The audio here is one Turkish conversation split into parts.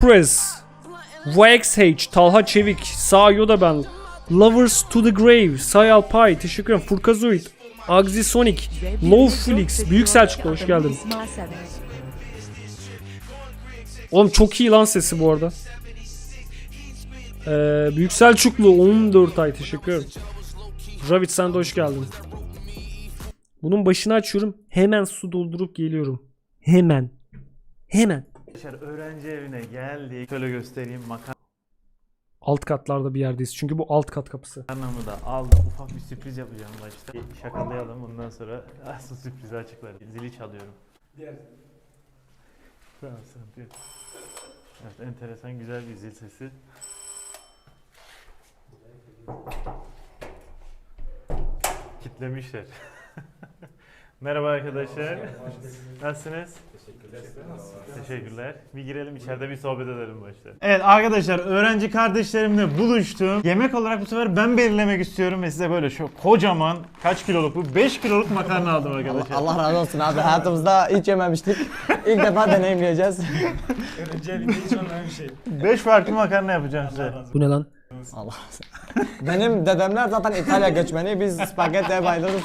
Press. VXH, Talha Çevik, Sağ Yoda ben. Lovers to the Grave, Say Alpay, teşekkür ederim. Furkazoid, Axisonic, Low Flix, Büyük Selçuklu hoş geldin. Oğlum çok iyi lan sesi bu arada. Ee, Büyük Selçuklu 14 ay teşekkür ederim. Ravit sen de hoş geldin. Bunun başını açıyorum. Hemen su doldurup geliyorum. Hemen. Hemen. Arkadaşlar öğrenci evine geldik. Şöyle göstereyim Alt katlarda bir yerdeyiz. Çünkü bu alt kat kapısı. makarnamı da aldım. Ufak bir sürpriz yapacağım başta. Bir şakalayalım ondan sonra asıl sürprizi açıklarım. Zili çalıyorum. Diğer Tamam sıkıntı yok. Evet enteresan güzel bir zil sesi. Kitlemişler. Merhaba arkadaşlar. Nasılsınız? Teşekkürler. Bir girelim içeride bir sohbet edelim başta. Evet arkadaşlar öğrenci kardeşlerimle buluştum. Yemek olarak bu sefer ben belirlemek istiyorum ve size böyle şu kocaman kaç kiloluk bu? 5 kiloluk makarna aldım arkadaşlar. Allah razı olsun abi. Hayatımızda hiç yememiştik. İlk defa deneyimleyeceğiz. 5 farklı makarna yapacağım size. Bu ne lan? Allah Benim dedemler zaten İtalya göçmeni. Biz spagettiye bayılırız.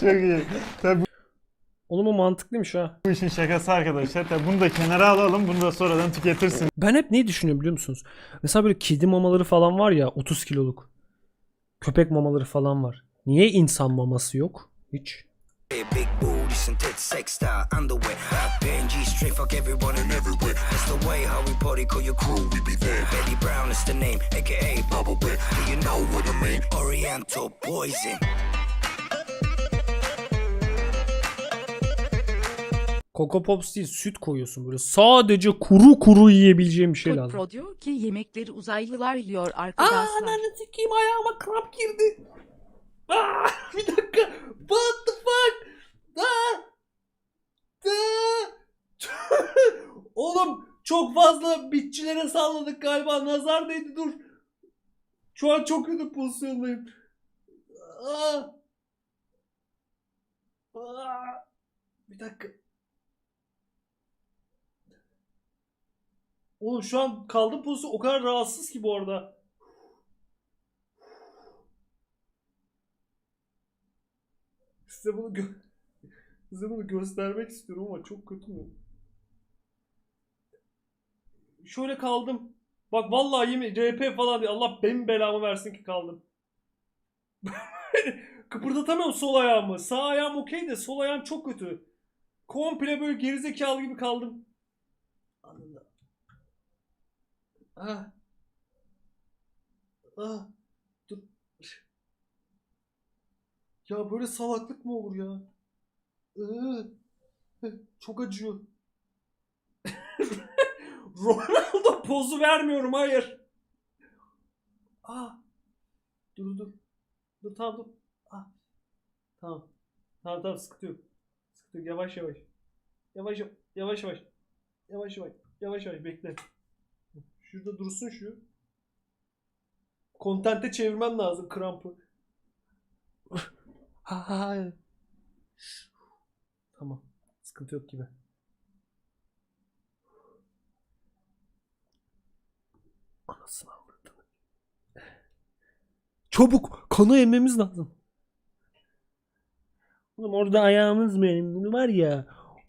Çok iyi. Tabii Oğlum o mantıklıymış ha. bu işin şakası arkadaşlar. Tabii bunu da kenara alalım. Bunu da sonradan tüketirsin. Ben hep neyi düşünüyorum biliyor musunuz? Mesela böyle kedi mamaları falan var ya 30 kiloluk. Köpek mamaları falan var. Niye insan maması yok? Hiç. Big booty, synthetic sex style underwear. PNG straight fuck everyone and everywhere. That's the way how we party, call your crew, we be there. Betty Brown is the name, aka Bubble Bear. Do you know what I mean? Oriental poison. Coco Pops değil süt koyuyorsun böyle. Sadece kuru kuru yiyebileceğim bir şey lazım. Pro diyor ki yemekleri uzaylılar yiyor arkadaşlar. sikeyim ayağıma kramp girdi. Aa, bir dakika. What the fuck? Aa! Aa! Oğlum çok fazla bitçilere salladık galiba. Nazar değdi dur. Şu an çok kötü pozisyondayım. Aa! Aa! Bir dakika. Oğlum şu an kaldığım pozisyon o kadar rahatsız ki bu arada. Size bunu gö- size bunu göstermek istiyorum ama çok kötü mü? Şöyle kaldım. Bak vallahi yemin RP falan diye Allah benim belamı versin ki kaldım. Kıpırdatamıyorum sol ayağımı. Sağ ayağım okey de sol ayağım çok kötü. Komple böyle gerizekalı gibi kaldım. Anında. Ah. Ah. Dur. Ya böyle salaklık mı olur ya? Iı. Çok acıyor. Ronaldo pozu vermiyorum hayır. Ah. Dur dur. Dur tamam dur. Ah. Tamam. Tamam tamam sıkıntı yok. Sıkıntı yok. Yavaş yavaş. Yavaş yavaş. Yavaş yavaş. Yavaş yavaş. Yavaş yavaş bekle. Şurada dursun şu. Kontente çevirmem lazım krampı. Ay. tamam. Sıkıntı yok gibi. Anasını avradını. Çabuk kanı emmemiz lazım. Oğlum orada ayağımız benim. Bunu var ya.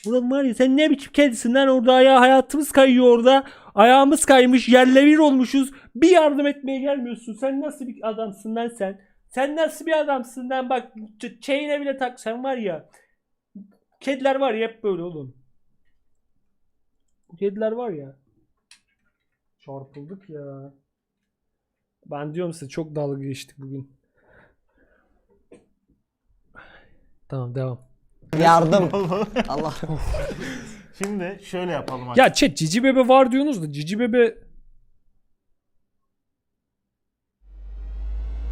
Ulan var ya sen ne biçim kedisin lan orada ayağı hayatımız kayıyor orada. Ayağımız kaymış yerle bir olmuşuz. Bir yardım etmeye gelmiyorsun. Sen nasıl bir adamsın lan sen? Sen nasıl bir adamsın lan bak ç- çeyine bile tak sen var ya. Kediler var ya hep böyle oğlum. Bu kediler var ya. Çarpıldık ya. Ben diyorum size çok dalga geçtik bugün. Tamam devam. Yardım. Allah. Şimdi şöyle yapalım Ya chat cici bebe var diyorsunuz da cici bebe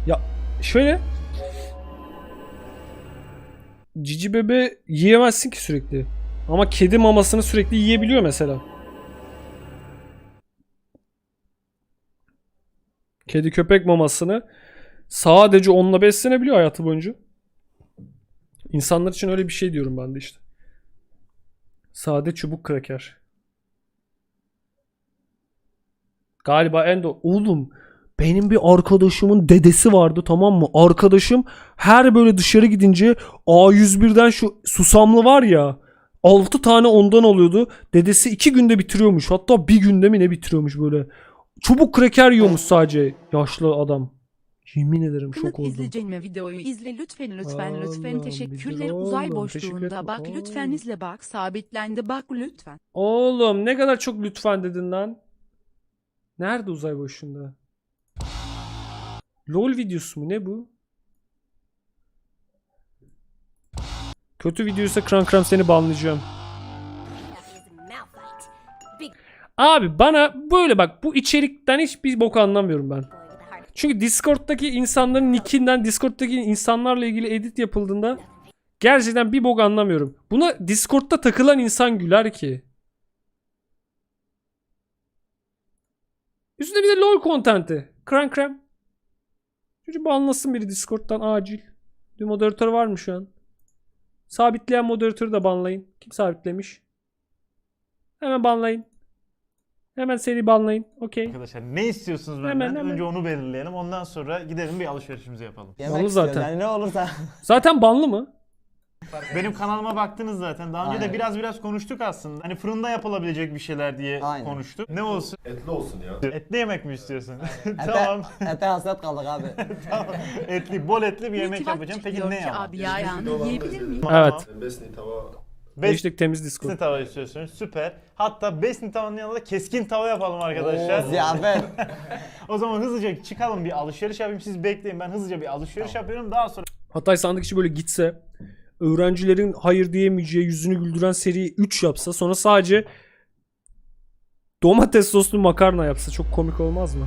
Ya şöyle Cici bebe yiyemezsin ki sürekli. Ama kedi mamasını sürekli yiyebiliyor mesela. Kedi köpek mamasını sadece onunla beslenebiliyor hayatı boyunca. İnsanlar için öyle bir şey diyorum ben de işte. Sade çubuk kraker. Galiba en do- Oğlum benim bir arkadaşımın dedesi vardı tamam mı? Arkadaşım her böyle dışarı gidince A101'den şu susamlı var ya 6 tane ondan alıyordu. Dedesi 2 günde bitiriyormuş. Hatta bir günde mi ne bitiriyormuş böyle. Çubuk kreker yiyormuş sadece yaşlı adam. Yemin ederim şok oldum. izleyeceğime videoyu izle lütfen lütfen lütfen Allah'ım, teşekkürler uzay teşekkür boşluğunda ederim. bak lütfen Oğlum. izle bak sabitlendi bak lütfen. Oğlum ne kadar çok lütfen dedin lan. Nerede uzay boşluğunda? LOL videosu mu ne bu? Kötü videoysa kran kran seni banlayacağım. Abi bana böyle bak bu içerikten hiçbir bok anlamıyorum ben. Çünkü Discord'daki insanların nickinden Discord'daki insanlarla ilgili edit yapıldığında gerçekten bir bok anlamıyorum. Buna Discord'da takılan insan güler ki. Üstüne bir de LoL kontenti. Kran krem. Çocuk banlasın biri Discord'dan acil. Bir moderatör var mı şu an? Sabitleyen moderatörü de banlayın. Kim sabitlemiş? Hemen banlayın. Hemen seri banlayın. Okey. Arkadaşlar ne istiyorsunuz benden? Hemen, hemen. Önce onu belirleyelim. Ondan sonra gidelim bir alışverişimizi yapalım. Yemek zaten. Yani ne olursa. Zaten banlı mı? Benim kanalıma baktınız zaten. Daha önce de Aynen. biraz biraz konuştuk aslında. Hani fırında yapılabilecek bir şeyler diye Aynen. konuştuk. Ne olsun? Etli olsun ya. Etli yemek mi istiyorsun? Ete, tamam. ete hasret kaldık abi. tamam. Etli, bol etli bir yemek yapacağım. Peki ne ki yapalım? Abi ya yani yiyebilir miyim? Evet. Besni tava. Beşlik temiz Discord. Besni tava istiyorsunuz. Süper. Hatta besni tavanın yanında da keskin tava yapalım arkadaşlar. Oo, ziyafet. O zaman hızlıca çıkalım bir alışveriş yapayım. Siz bekleyin. Ben hızlıca bir alışveriş yapıyorum. Daha sonra Hatay sandık içi böyle gitse öğrencilerin hayır diyemeyeceği yüzünü güldüren seri 3 yapsa sonra sadece domates soslu makarna yapsa çok komik olmaz mı?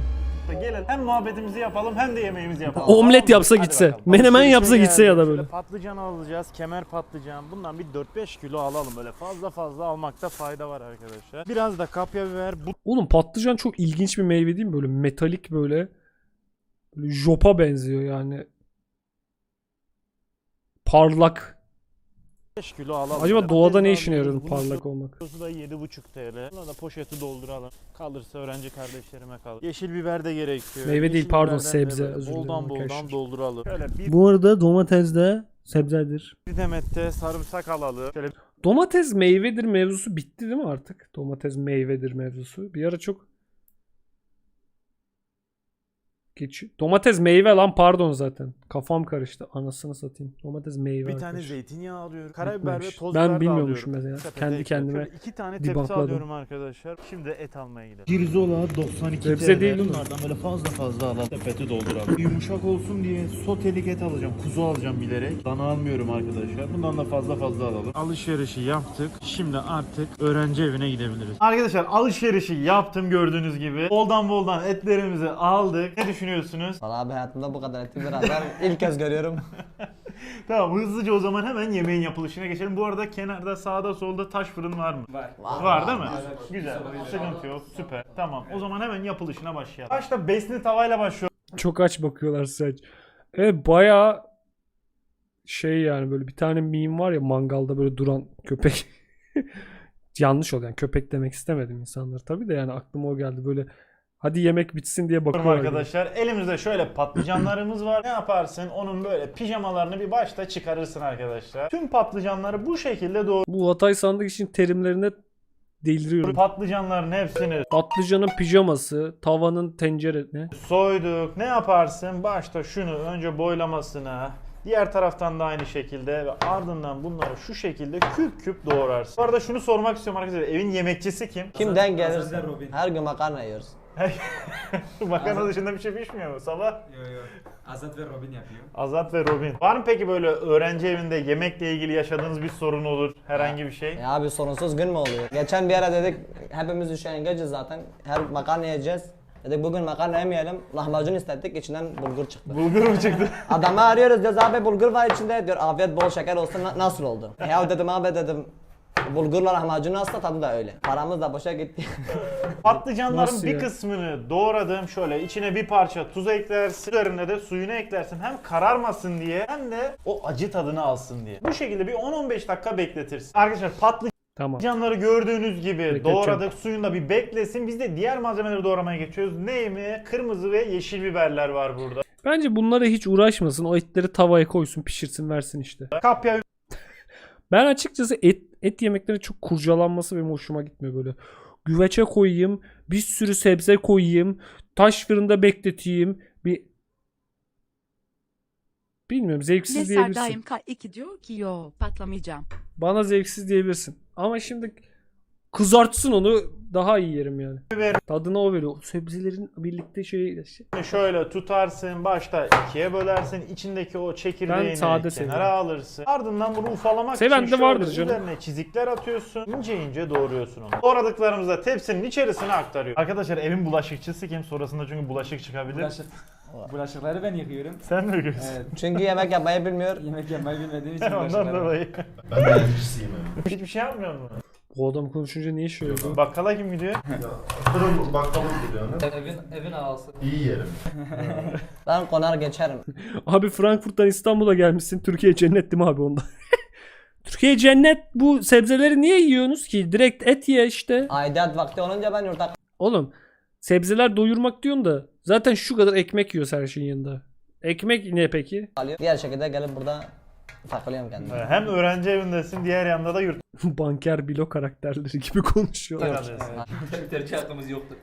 gelelim. Hem muhabbetimizi yapalım hem de yemeğimizi yapalım. Omlet yapsa Hadi gitse. bakalım. Menemen yapsa gitse ya da böyle. Şöyle Patlıcan alacağız. Kemer patlıcan. Bundan bir 4-5 kilo alalım. Böyle fazla fazla almakta fayda var arkadaşlar. Biraz da kapya biber. Bu Oğlum patlıcan çok ilginç bir meyve değil mi? Böyle metalik böyle. Böyle jopa benziyor yani. Parlak. 5 kilo alalım. Acaba doğada ne işine yarıyor parlak olmak? kilosu da 7,5 TL. Buna da poşeti dolduralım. Kalırsa öğrenci kardeşlerime kalır. Yeşil biber de gerekiyor. Meyve değil, Yeşil pardon, biberden de sebze. böyle Özür dilerim Boldan boldan arkadaşlar. dolduralım. Şöyle bir, Bu arada domates de sebzedir. bir demette sarımsak alalım. Şöyle Domates meyvedir mevzusu bitti değil mi artık? Domates meyvedir mevzusu. Bir ara çok Geç. Domates meyve lan pardon zaten. Kafam karıştı. Anasını satayım. Domates meyve. Bir tane arkadaş. zeytinyağı alıyorum. Karabiber ve Bitmemiş. toz Ben biber de bilmiyormuşum alıyorum. mesela. Sepete Kendi ekliyorum. kendime Şöyle iki tane tepsi debunk'ladım. alıyorum arkadaşlar. Şimdi et almaya gidelim. Pirzola 92 Sebze TL. değil mi? Bunlardan böyle fazla fazla alalım. Sepeti dolduralım. Yumuşak olsun diye sotelik et alacağım. Kuzu alacağım bilerek. Dana almıyorum arkadaşlar. Bundan da fazla fazla alalım. Alışverişi yaptık. Şimdi artık öğrenci evine gidebiliriz. Arkadaşlar alışverişi yaptım gördüğünüz gibi. Boldan boldan etlerimizi aldık. Ne düşünüyorsunuz? Valla abi hayatımda bu kadar eti bir adam ilk kez görüyorum. Tamam hızlıca o zaman hemen yemeğin yapılışına geçelim. Bu arada kenarda sağda solda taş fırın var mı? Var. Var, değil mi? Güzel. Sıkıntı yok. Süper. Tamam. O zaman hemen yapılışına başlayalım. Başta besni tavayla başlıyoruz. Çok aç bakıyorlar sadece. Evet bayağı şey yani böyle bir tane meme var ya mangalda böyle duran köpek. Yanlış oldu yani köpek demek istemedim insanlar tabii de yani aklıma o geldi böyle hadi yemek bitsin diye bakıyorlar. gibi. arkadaşlar. Elimizde şöyle patlıcanlarımız var. Ne yaparsın? Onun böyle pijamalarını bir başta çıkarırsın arkadaşlar. Tüm patlıcanları bu şekilde doğru. Bu Hatay sandık için terimlerine deliriyorum. Patlıcanların hepsini Patlıcanın pijaması, tavanın tencere ne? soyduk. Ne yaparsın? Başta şunu önce boylamasına, diğer taraftan da aynı şekilde ve ardından bunları şu şekilde küp küp doğrarsın. Bu arada şunu sormak istiyorum arkadaşlar. Evin yemekçisi kim? Kimden gelirse. Her gün makarna yiyoruz. Makarna dışında bir şey pişmiyor mu? Sabah Azat ve Robin yapıyor. Azat ve Robin. Var mı peki böyle öğrenci evinde yemekle ilgili yaşadığınız bir sorun olur? Herhangi bir şey? Ya abi sorunsuz gün mü oluyor? Geçen bir ara dedik hepimiz üşengeciz zaten. Her makarna yiyeceğiz. Dedik bugün makarna yemeyelim. Lahmacun istedik içinden bulgur çıktı. Bulgur mu çıktı? Adamı arıyoruz diyoruz abi bulgur var içinde diyor afiyet bol şeker olsun Na- nasıl oldu? Ya dedim abi dedim bulgurla lahmacun asla tadı da öyle. Paramız da boşa gitti. Patlıcanların Nasıl bir ya? kısmını doğradım şöyle içine bir parça tuz eklersin üzerine de suyunu eklersin hem kararmasın diye hem de o acı tadını alsın diye. Bu şekilde bir 10-15 dakika bekletirsin. Arkadaşlar patlıcan Tamam. Patlıcanları gördüğünüz gibi Bekleteceğim. doğradık. Suyunda bir beklesin. Biz de diğer malzemeleri doğramaya geçiyoruz. Ne mi? Kırmızı ve yeşil biberler var burada. Bence bunlara hiç uğraşmasın. O etleri tavaya koysun, pişirsin, versin işte. Kapya Ben açıkçası et et yemeklerin çok kurcalanması benim hoşuma gitmiyor böyle. Güveçe koyayım, bir sürü sebze koyayım, taş fırında bekleteyim. Bir Bilmiyorum zevksiz Neser diyebilirsin. daim K2 diyor ki yo patlamayacağım. Bana zevksiz diyebilirsin. Ama şimdi kızartsın onu daha iyi yerim yani. Tadını o veriyor. Sebzelerin birlikte şey şöyle tutarsın. Başta ikiye bölersin. içindeki o çekirdeğini Ben sade kenara seviyorum. alırsın. Ardından bunu ufalamak Seven için de vardır canım. üzerine çizikler atıyorsun. İnce ince doğruyorsun onu. Doğradıklarımızı da tepsinin içerisine aktarıyor. Arkadaşlar evin bulaşıkçısı kim? Sonrasında çünkü bulaşık çıkabilir. Bulaşık, bulaşıkları ben yıkıyorum. Sen mi görsün? Evet. Çünkü yemek yapmayı bilmiyor. Yemek yapmayı bilmediğim için Ondan bulaşıkları. dolayı. Ben de yani. Hiçbir şey yapmıyor mu? Bu adam konuşunca niye şey oldu? Bakkala kim gidiyor? Fırın bakkalım gidiyor ne? Evin, evin ağası. İyi yerim. Ben konar geçerim. Abi Frankfurt'tan İstanbul'a gelmişsin. Türkiye cennet değil mi abi onda? Türkiye cennet bu sebzeleri niye yiyorsunuz ki? Direkt et ye işte. Aidat vakti olunca ben yurtta Oğlum sebzeler doyurmak diyorsun da zaten şu kadar ekmek yiyoruz her şeyin yanında. Ekmek ne peki? kalıyorum. Diğer şekilde gelip burada takılıyorum kendime. Hem öğrenci evindesin diğer yanda da yurt Banker bilo karakterleri gibi konuşuyorlar. adresin. Tercih hakkımız yoktu.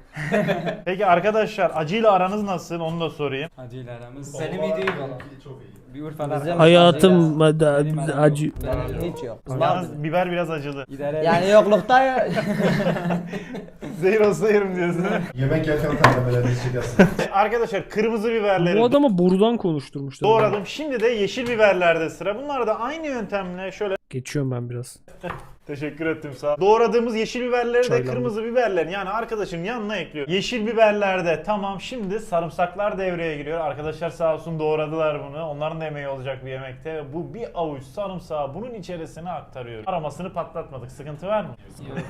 Peki arkadaşlar acıyla aranız nasıl onu da sorayım. Acıyla aramız. Benim iyi değil valla. Çok iyi. Bir Urfa'da. Bizim- Hayatım da acı. Benim hiç yok. Yalnız biber biraz acılı. İdare Yani yoklukta ya- Zehir olsa yerim diyorsun. Yemek yerken tembelleriniz çıkarsın. arkadaşlar kırmızı biberleri Bu adamı borudan konuşturmuşlar. doğradım. Şimdi de yeşil biberlerde sıra. Bunlar da aynı yöntemle şöyle Geçiyorum ben biraz. Teşekkür ettim sağ ol. Doğradığımız yeşil biberleri de Çaylandı. kırmızı biberlerin yani arkadaşın yanına ekliyor. Yeşil biberlerde tamam şimdi sarımsaklar devreye giriyor. Arkadaşlar sağ olsun doğradılar bunu. Onların da emeği olacak bir yemekte. Bu bir avuç sarımsağı bunun içerisine aktarıyor. Aramasını patlatmadık. Sıkıntı var mı?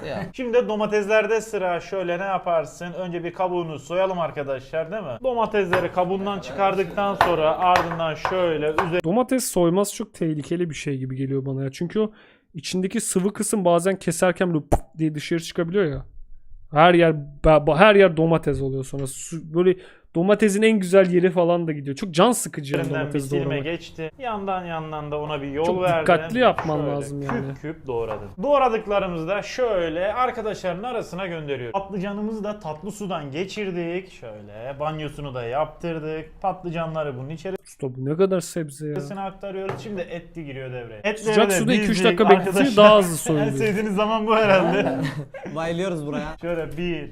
ya. Şimdi de domateslerde sıra şöyle ne yaparsın? Önce bir kabuğunu soyalım arkadaşlar değil mi? Domatesleri kabuğundan çıkardıktan sonra ardından şöyle üzerine Domates soyması çok tehlikeli bir şey gibi geliyor bana ya. Çünkü o içindeki sıvı kısım bazen keserken böyle pıt diye dışarı çıkabiliyor ya. Her yer her yer domates oluyor sonra. Böyle domatesin en güzel yeri falan da gidiyor. Çok can sıkıcı yani domates doğramak. geçti. Yandan yandan da ona bir yol Çok verdim. dikkatli yapman Şöyle lazım küp yani. Küp doğradım. Doğradıklarımızı da şöyle arkadaşların arasına gönderiyoruz. Patlıcanımızı da tatlı sudan geçirdik. Şöyle banyosunu da yaptırdık. Patlıcanları bunun Usta bu ne kadar sebze ya. içerisine aktarıyoruz. Şimdi etli giriyor devreye. Etleri Sıcak de suda 2-3 dizdik dakika bekletiyor daha hızlı En soyuluyor. sevdiğiniz zaman bu herhalde. Bayılıyoruz buraya. şöyle bir,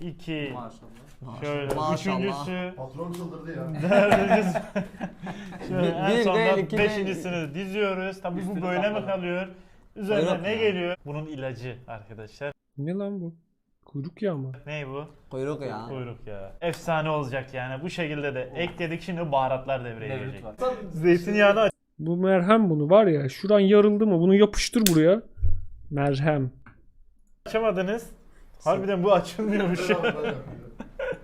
iki, Maşallah. Şöyle Maşallah. üçüncüsü, Patron çıldırdı ya. dördüncüsü. şöyle Bir- en değil, iki değil. beşincisini diziyoruz. Tabii bu Üstünü böyle mi kalıyor? Üzerine Kuyruk ne ya. geliyor? Bunun ilacı arkadaşlar. Ne lan bu? Kuyruk yağı mı? Ne bu? Kuyruk ya. Kuyruk ya. Efsane olacak yani. Bu şekilde de ekledik. Şimdi baharatlar devreye girecek. var. Zeytinyağını Bu merhem bunu var ya. Şuran yarıldı mı? Bunu yapıştır buraya. Merhem. açamadınız. Harbiden bu açılmıyormuş.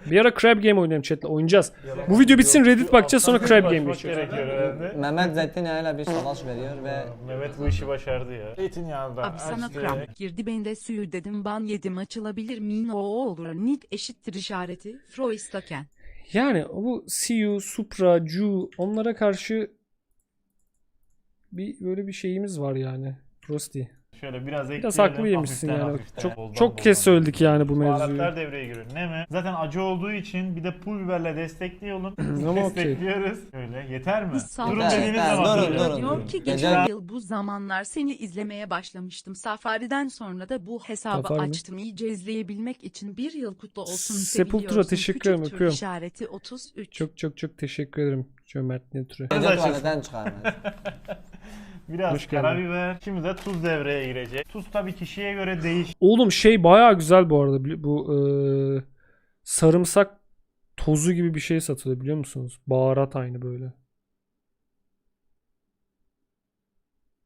Bir ara Crab Game oynayalım chatle. Oynayacağız. Bu video bitsin Reddit bakacağız sonra Crab Game gerekiyor herhalde. Mehmet zeytinyağıyla bir savaş veriyor ve Mehmet bu işi başardı ya. Zeytinyağını da Abi sana açtık. kramp girdi ben de suyu dedim ban yedim açılabilir miyim o olur nit eşittir işareti Froistaken. Yani bu CU, Supra, Ju onlara karşı bir böyle bir şeyimiz var yani. Frosty. Şöyle biraz ekleyelim. Biraz haklı yemişsin yani. hafiften. Çok Boldan çok boldan. kez söyledik yani bu mevzuyu. Baharatlar devreye giriyor. Ne mi? Zaten acı olduğu için bir de pul biberle destekleyelim. Destekliyoruz. Öyle yeter mi? Sağ- Durun dediğiniz zaman. durun, durun. Diyor ki geçen yıl bu zamanlar seni izlemeye başlamıştım. Safariden sonra da bu hesabı Safari mi? açtım. İyice izleyebilmek için bir yıl kutlu olsun. Sepultura, teşekkür Küçük ederim, tür öpüyorum. işareti 33. Çok çok çok teşekkür ederim cömert Netre. gece Arkadaşlar- tuvaletten çıkarmaz. Biraz Hoş geldin. karabiber. Şimdi de tuz devreye girecek. Tuz tabii kişiye göre değiş. Oğlum şey bayağı güzel bu arada. Bu eee, sarımsak tozu gibi bir şey satılıyor biliyor musunuz? Baharat aynı böyle.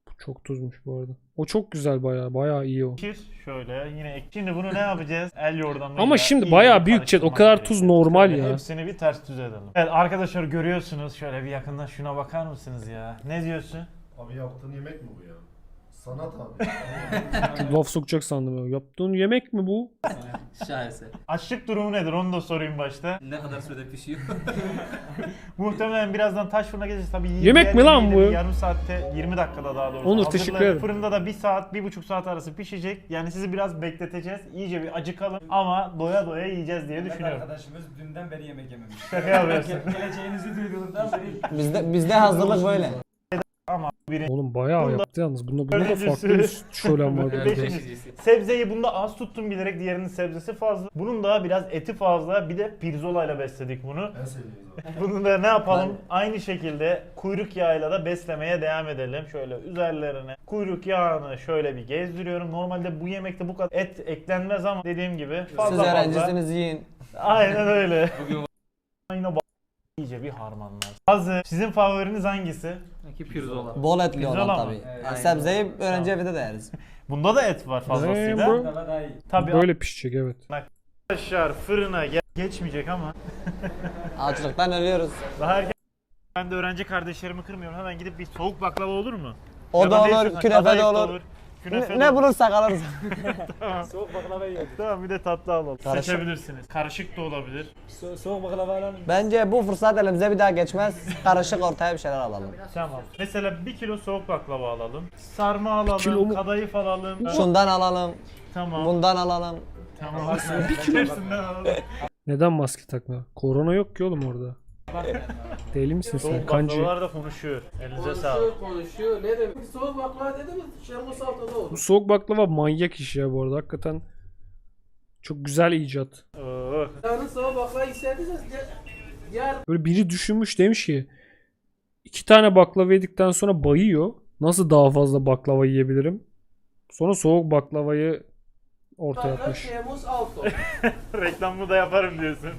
Bu çok tuzmuş bu arada. O çok güzel bayağı. Bayağı iyi o. Şöyle yine ek. Şimdi bunu ne yapacağız? El yordamıyla. Ama şimdi iyice bayağı büyük chat. O karıştırmak kadar gerekiyor. tuz normal Şöyle ya. Hepsini bir ters düz edelim. Evet arkadaşlar görüyorsunuz. Şöyle bir yakından şuna bakar mısınız ya? Ne diyorsun? Abi yaptığın yemek mi bu ya? Sanat abi. Laf sokacak sandım. ya. Yaptığın yemek mi bu? Şaheser. Açlık durumu nedir onu da sorayım başta. Ne kadar sürede pişiyor? Muhtemelen birazdan taş fırına geçeceğiz. Tabii Yemek mi lan bu? Yarım saatte 20 dakikada daha doğrusu. Onur, teşekkür ederim. Fırında da 1 saat 1,5 saat arası pişecek. Yani sizi biraz bekleteceğiz. İyice bir acıkalım ama doya doya yiyeceğiz diye düşünüyorum. Arkadaşımız dünden beri yemek yememiş. Şaka yapıyorsun. Geleceğinizi duyduğundan beri Bizde bizde hazırlık böyle. Oğlum bayağı yaptı yalnız. Bunda, bunda da farklı bir şölen var. Beşincisi. Sebzeyi bunda az tuttum bilerek diğerinin sebzesi fazla. Bunun da biraz eti fazla. Bir de pirzola ile besledik bunu. Bunu da ne yapalım? Aynı şekilde kuyruk yağıyla da beslemeye devam edelim. Şöyle üzerlerine kuyruk yağını şöyle bir gezdiriyorum. Normalde bu yemekte bu kadar et eklenmez ama dediğim gibi Siz fazla fazla. öğrencisiniz yiyin. Aynen öyle. Bugün Yine ba- iyice bir harmanlar. Hazır. Sizin favoriniz hangisi? İki pirzola. Bol etli Güzel olan tabii. Evet, Yani aynen. sebzeyi öğrenci evinde de yeriz. Bunda da et var fazlasıyla. daha iyi. Tabii Böyle pişecek evet. arkadaşlar fırına ge- geçmeyecek ama Açlıktan ölüyoruz. daha erken ben de öğrenci kardeşlerimi kırmıyorum. Hemen gidip bir soğuk baklava olur mu? O Ya da olur, künefe de kadayıf olur. Künefe Ne, de ne bulursak alırız. Soğuk baklava yiyelim. Tamam bir de tatlı alalım. Karışık. Seçebilirsiniz. Karışık da olabilir. soğuk baklava alalım. Bence bu fırsat elimize bir daha geçmez. Karışık ortaya bir şeyler alalım. Tamam. Mesela bir kilo soğuk baklava alalım. Sarma alalım. kilo mu? Kadayıf alalım. Şundan alalım, Tamam. bundan alalım. Tamam. bir kilo. Alalım. Neden maske takma? Korona yok ki oğlum orada. Deli misin sen? Soğuk Kancı. baklavalar da konuşuyor. Elinize sağlık. konuşuyor. Ne demek? Soğuk baklava dedi mi? Şermus altıda olur. Bu soğuk baklava manyak iş ya bu arada. Hakikaten çok güzel icat. Oo. Yani soğuk baklava istediyseniz gel. Gel. Böyle biri düşünmüş demiş ki iki tane baklava yedikten sonra bayıyor. Nasıl daha fazla baklava yiyebilirim? Sonra soğuk baklavayı ortaya atmış. Reklamını da yaparım diyorsun.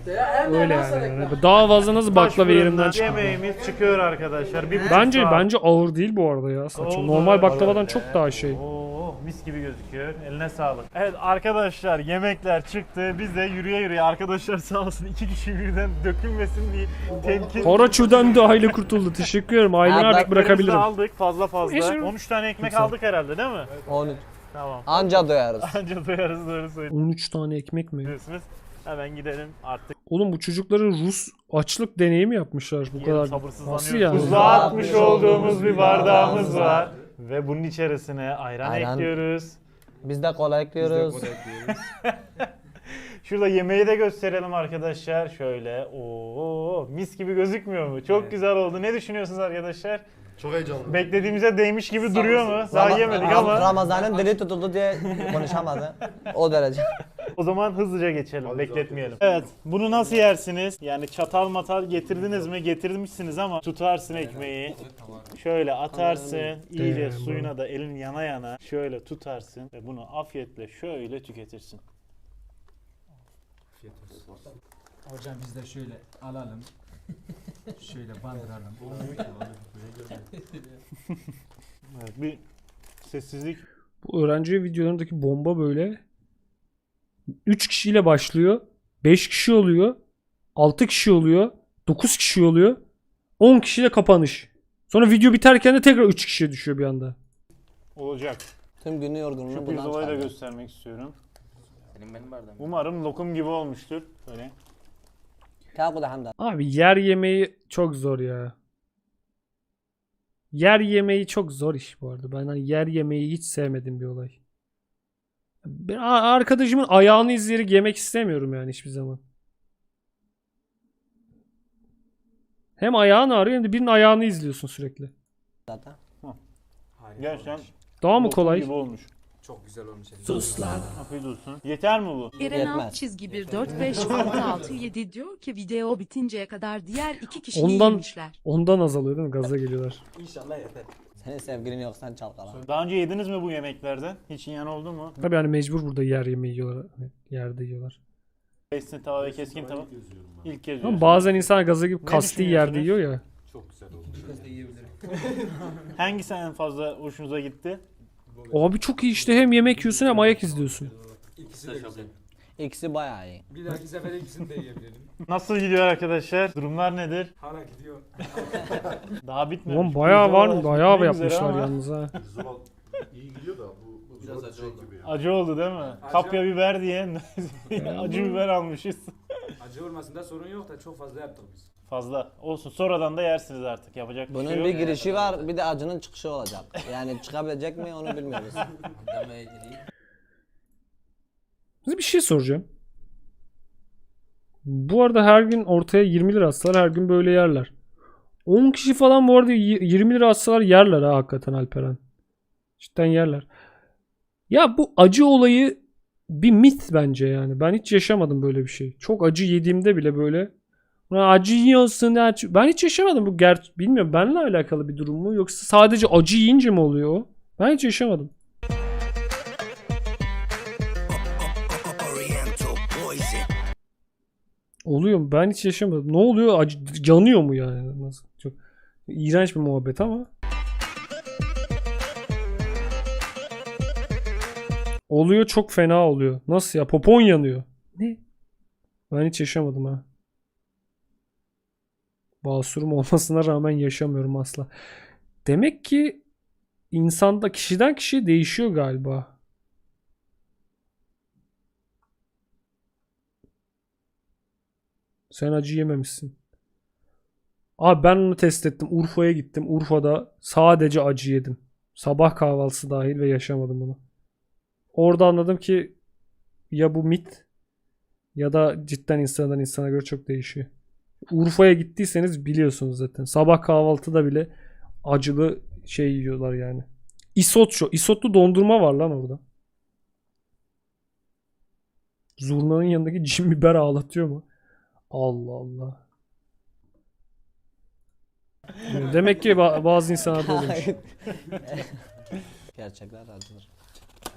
Öyle yani. yani. Daha fazla nasıl Taş baklava yerimden fırından çıkıyor? Yemeğimiz çıkıyor arkadaşlar. Bir buçuk Bence saat. bence ağır değil bu arada ya. Saçma. Oldu. Normal baklavadan çok daha şey. Oo, mis gibi gözüküyor. Eline sağlık. Evet arkadaşlar yemekler çıktı. Biz de yürüye yürüye arkadaşlar sağ olsun iki kişi birden dökülmesin diye temkin. Koraçu'dan da aile kurtuldu. Teşekkür ederim. Aileni artık bırakabilirim. aldık fazla fazla. Neyse. 13 tane ekmek aldık herhalde değil mi? 13. Tamam. Anca doyarız. Anca doyarız doğru söylüyorsunuz. 13 tane ekmek mi? Hemen gidelim artık. Oğlum bu çocukları Rus açlık deneyimi yapmışlar bu kadar. Nasıl yani? Buzluğa atmış olduğumuz bir bardağımız var. Ve bunun içerisine ayran, Ayran. ekliyoruz. Biz de kola ekliyoruz. Şurada yemeği de gösterelim arkadaşlar. Şöyle. Oo, mis gibi gözükmüyor mu? Çok güzel oldu. Ne düşünüyorsunuz arkadaşlar? Çok heyecanlı. Beklediğimize değmiş gibi duruyor mu? Daha Rama- yemedik Ram- ama. Ramazan'ın dili tutuldu diye konuşamadı. O derece. O zaman hızlıca geçelim. Hadi bekletmeyelim. Evet. Bunu nasıl yersiniz? Yani çatal matal getirdiniz mi? Getirmişsiniz ama tutarsın ekmeği. Şöyle atarsın. iyice Damn, suyuna da elin yana yana şöyle tutarsın ve bunu afiyetle şöyle tüketirsin. Hocam biz de şöyle alalım. şöyle bandıralım. Evet, bir sessizlik. Bu öğrenci videolarındaki bomba böyle 3 kişiyle başlıyor. 5 kişi oluyor. 6 kişi oluyor. 9 kişi oluyor. 10 kişiyle kapanış. Sonra video biterken de tekrar 3 kişiye düşüyor bir anda. olacak. Tüm günü Şu yorgunluğunu bundan pirzolayı da göstermek istiyorum. Senin benim bardağım. Umarım lokum gibi olmuştur. Böyle. Kalk da de. Abi yer yemeği çok zor ya. Yer yemeği çok zor iş bu arada. Ben hani yer yemeği hiç sevmedim bir olay. Ben arkadaşımın ayağını izleyerek yemek istemiyorum yani hiçbir zaman. Hem ayağını arıyor hem de birinin ayağını izliyorsun sürekli. zaten. Gerçekten Daha mı lokum kolay? gibi olmuş. Çok güzel olmuş. Afiyet olsun. Yeter mi bu? Eren alt Yetmez. çizgi 1 4 5 6 6 7 diyor ki video bitinceye kadar diğer iki kişiyi Ondan- yemişler. Ondan azalıyor değil mi? Gaza geliyorlar. İnşallah yeter. Senin sevgilin yok sen çalkala. Daha önce yediniz mi bu yemeklerden? Hiç yiyen oldu mu? Tabii hani mecbur burada yer yemeği yiyorlar. Hani Yerde yiyorlar. Keskin tava ve keskin tava. İlk kez Ama yiyorsun. bazen insan gaza gibi kasti yerde yiyor ya. Kız da yiyebilirim. Hangisi en fazla hoşunuza gitti? Abi çok iyi işte hem yemek yiyorsun hem ayak izliyorsun. İkisi de güzel. İkisi bayağı iyi. Bir dahaki sefer ikisini de yiyebilirim. Nasıl gidiyor arkadaşlar? Durumlar nedir? Hala gidiyor. Daha bitmemiş. Ulan bayağı var Pirzola bayağı yapmışlar yalnız ha. Pirzola iyi gidiyor da bu, bu Biraz acı şey oldu. Acı oldu değil mi? Kapya biber diye acı biber almışız. Acı olmasında sorun yok da çok fazla yaptık biz. Fazla. Olsun sonradan da yersiniz artık. Yapacak bir Bunun şey yok. bir girişi var bir de acının çıkışı olacak. Yani çıkabilecek mi onu bilmiyoruz. İlgili. Size bir şey soracağım. Bu arada her gün ortaya 20 lira atsalar her gün böyle yerler. 10 kişi falan bu arada y- 20 lira atsalar yerler ha hakikaten Alperen. Cidden yerler. Ya bu acı olayı bir mit bence yani. Ben hiç yaşamadım böyle bir şey. Çok acı yediğimde bile böyle "Ulan acı yiyorsun. ya." Ben hiç yaşamadım bu ger bilmiyorum benimle alakalı bir durum mu yoksa sadece acı yiyince mi oluyor? Ben hiç yaşamadım. Oluyor mu? Ben hiç yaşamadım. Ne oluyor? Acı, yanıyor mu yani? Nasıl? Çok iğrenç bir muhabbet ama. Oluyor çok fena oluyor. Nasıl ya? Popon yanıyor. Ne? Ben hiç yaşamadım ha. Basurum olmasına rağmen yaşamıyorum asla. Demek ki insanda kişiden kişiye değişiyor galiba. Sen acı yememişsin. Abi ben onu test ettim. Urfa'ya gittim. Urfa'da sadece acı yedim. Sabah kahvaltısı dahil ve yaşamadım bunu. Orada anladım ki ya bu mit ya da cidden insandan insana göre çok değişiyor. Urfa'ya gittiyseniz biliyorsunuz zaten. Sabah kahvaltıda bile acılı şey yiyorlar yani. Isotçu. Isotlu dondurma var lan orada. Zurnanın yanındaki cin biber ağlatıyor mu? Allah Allah. Demek ki ba- bazı insanlarda oluyormuş. Gerçekler acıdır.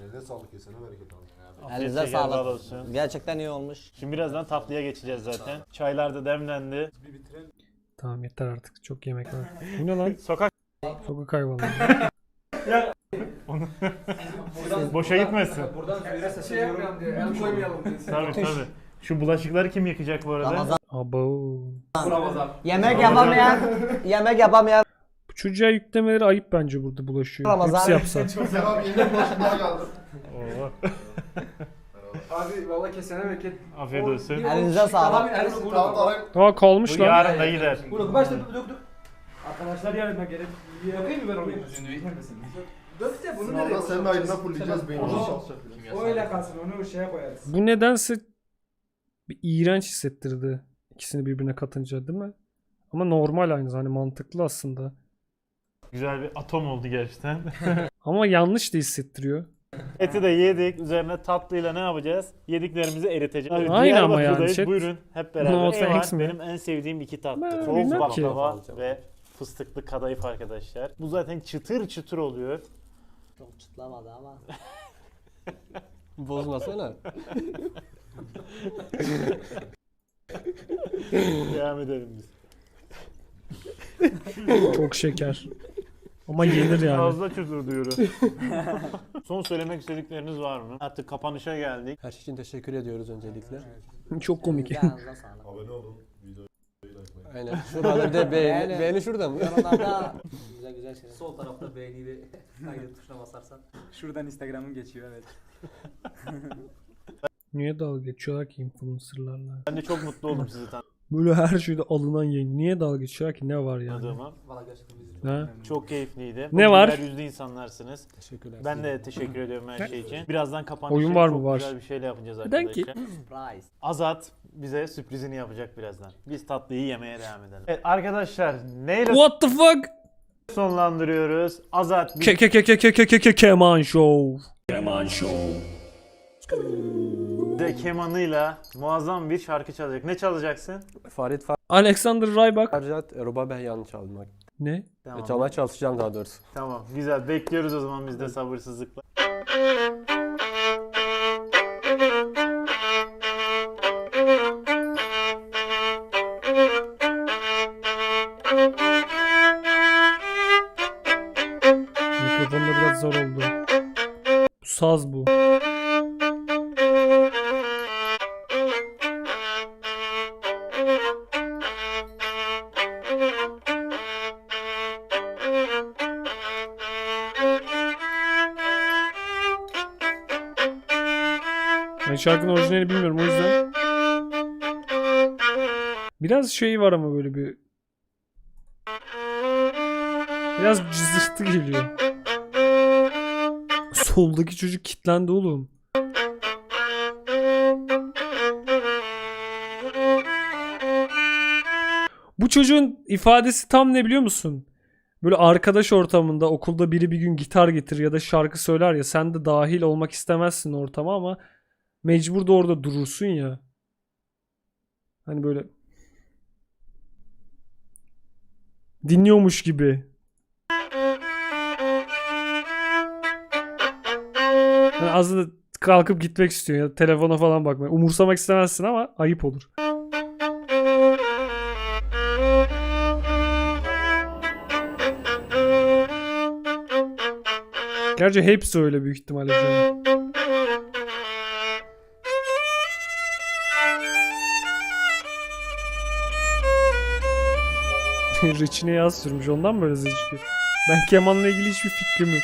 Eline sağlık kesene bereket abi. Elinize şeker bal sağlık. olsun. Gerçekten iyi olmuş. Şimdi birazdan tatlıya geçeceğiz zaten. Çaylar da demlendi. Bir bitirelim. Tamam yeter artık. Çok yemek var. Bu ne lan? Sokak Sokak hayvanları. boşa gitmesin. Buradan Şey yapmayalım diye, el koymayalım diye. Tabii tabii. Şu bulaşıkları kim yıkayacak bu arada? Ramazan. Abo. Ramazan. Yemek yapamayan, yemek yapamayan Bu çocuğa yüklemeleri ayıp bence burada bulaşıyor. Ramazan. Hepsi yapsa. Abi yine başında kaldı. Oo. Abi valla kesene bereket. Afiyet olsun. elinize sağlık. Tamam tamam. Aa kalmış Bu lan. yarın da gider. Burada başta dök dök. Arkadaşlar yarın ben gelip yapayım mı ben onu? Dök de bunu nereye Sınavda senin aydınla fulleyeceğiz çalışacak. O öyle kalsın onu şeye koyarız. Bu nedense bir iğrenç hissettirdi. İkisini birbirine katınca değil mi? Ama normal aynı hani mantıklı aslında. Güzel bir atom oldu gerçekten. Ama yanlış da hissettiriyor. Eti de yedik. Üzerine tatlıyla ne yapacağız? Yediklerimizi eriteceğiz. Abi, Aynen ama yani, chat. Buyurun hep beraber. No thanks mi? Benim en sevdiğim iki tatlı. Ki. baklava ve fıstıklı kadayıf arkadaşlar. Bu zaten çıtır çıtır oluyor. Çok çıtlamadı ama. Bozmasana. Devam edelim biz. Çok şeker. Ama yenir yani. Fazla çıtır diyorum. Son söylemek istedikleriniz var mı? Artık kapanışa geldik. Her şey için teşekkür ediyoruz öncelikle. Çok komik. Yanınıza sağlık. Abone olun. Videoyu Aynen. Şurada bir de beğeni. Beğeni. Beğeni şurada mı? Yorumlarda güzel güzel şeyler. Sol tarafta beğeni ve kaydet tuşuna basarsan. Şuradan Instagram'ım geçiyor evet. Niye dalga geçiyorlar ki influencerlarla? Ben de çok mutlu oldum sizi Böyle her şeyde alınan yayın. Niye dalga geçiyorlar ki? Ne var yani? Valla gerçekten biz Ha? Çok keyifliydi. Ne var? Güler yüzlü insanlarsınız. Teşekkürler. Ben de teşekkür ediyorum her şey için. Birazdan kapanışı Oyun var mı? çok Var. güzel bir şeyle yapacağız Neden arkadaşlar. Surprise. Azat bize sürprizini yapacak birazdan. Biz tatlıyı yemeye devam edelim. Evet arkadaşlar neyle What the fuck? sonlandırıyoruz? Azat Ke ke ke ke ke ke ke ke Keman Show. Keman Show. Bize kemanıyla muazzam bir şarkı çalacak. Ne çalacaksın? Farid Alexander Rybak. Farcat, Roba Behyan'ı çalmak. Ne? Tamam. Çalmaya çalışacağım daha doğrusu. Tamam güzel bekliyoruz o zaman biz de sabırsızlıkla. Mikrofonda biraz zor oldu. Bu saz bu. Yani şarkının orijinalini bilmiyorum o yüzden. Biraz şey var ama böyle bir Biraz cızırtı geliyor. Soldaki çocuk kitlendi oğlum. Bu çocuğun ifadesi tam ne biliyor musun? Böyle arkadaş ortamında okulda biri bir gün gitar getirir ya da şarkı söyler ya sen de dahil olmak istemezsin ortama ama mecbur da orada durursun ya. Hani böyle dinliyormuş gibi. Yani az da kalkıp gitmek istiyor ya telefona falan bakmak. Umursamak istemezsin ama ayıp olur. Gerçi hepsi öyle büyük ihtimalle şu Reçine yaz sürmüş ondan böyle ses çıkıyor. Ben kemanla ilgili hiçbir fikrim yok.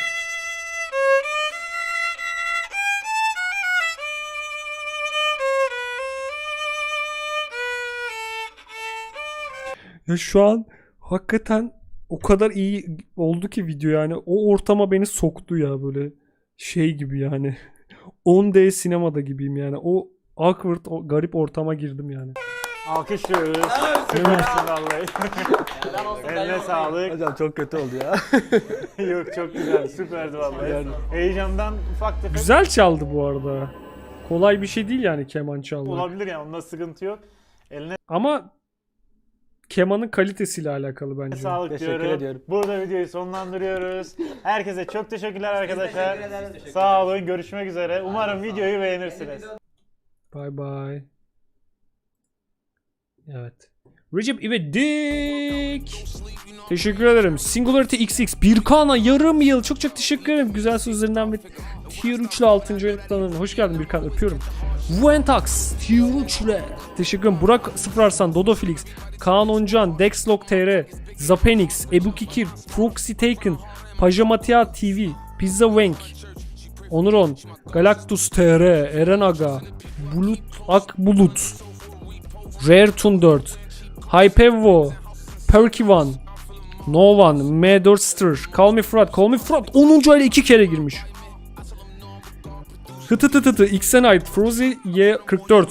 Ya şu an hakikaten o kadar iyi oldu ki video yani. O ortama beni soktu ya böyle şey gibi yani. 10D sinemada gibiyim yani. O awkward, o garip ortama girdim yani. Alkışlıyoruz. Süpersin vallahi. Eline sağlık. Hocam çok kötü oldu ya. Yok çok güzel. Süperdi vallahi. Heyecandan ufak tefek Güzel çaldı bu arada. Kolay bir şey değil yani keman çalmak. olabilir yani. Onda sıkıntı yok. Eline Ama kemanın kalitesiyle alakalı bence. sağlık Teşekkür diyorum. ediyorum. Burada videoyu sonlandırıyoruz. Herkese çok teşekkürler arkadaşlar. Sağ olun. Görüşmek üzere. Umarım videoyu beğenirsiniz. Bye bye. Evet. Recep İvedik. Teşekkür ederim. Singularity XX. Birkan'a yarım yıl. Çok çok teşekkür ederim. Güzel sözlerinden ve Tier 3 ile 6. aylıktan. Hoş geldin Birkan. Öpüyorum. Vuentax. Tier 3 ile. Teşekkür ederim. Burak Sıfır Arslan. Dodo Felix. Kaan Oncan. Dexlog TR. Zapenix. Ebu Kikir. Proxy Taken. Pajamatia TV. Pizza Wank. Onuron. Galactus TR. Eren Aga. Bulut Ak Bulut. Rare 4 Hypevo Perky One No One M4 Stir Call Me Fırat Call Me Fırat 10. ayla 2 kere girmiş Hıtı tı tı tı Xenite Frozy Y44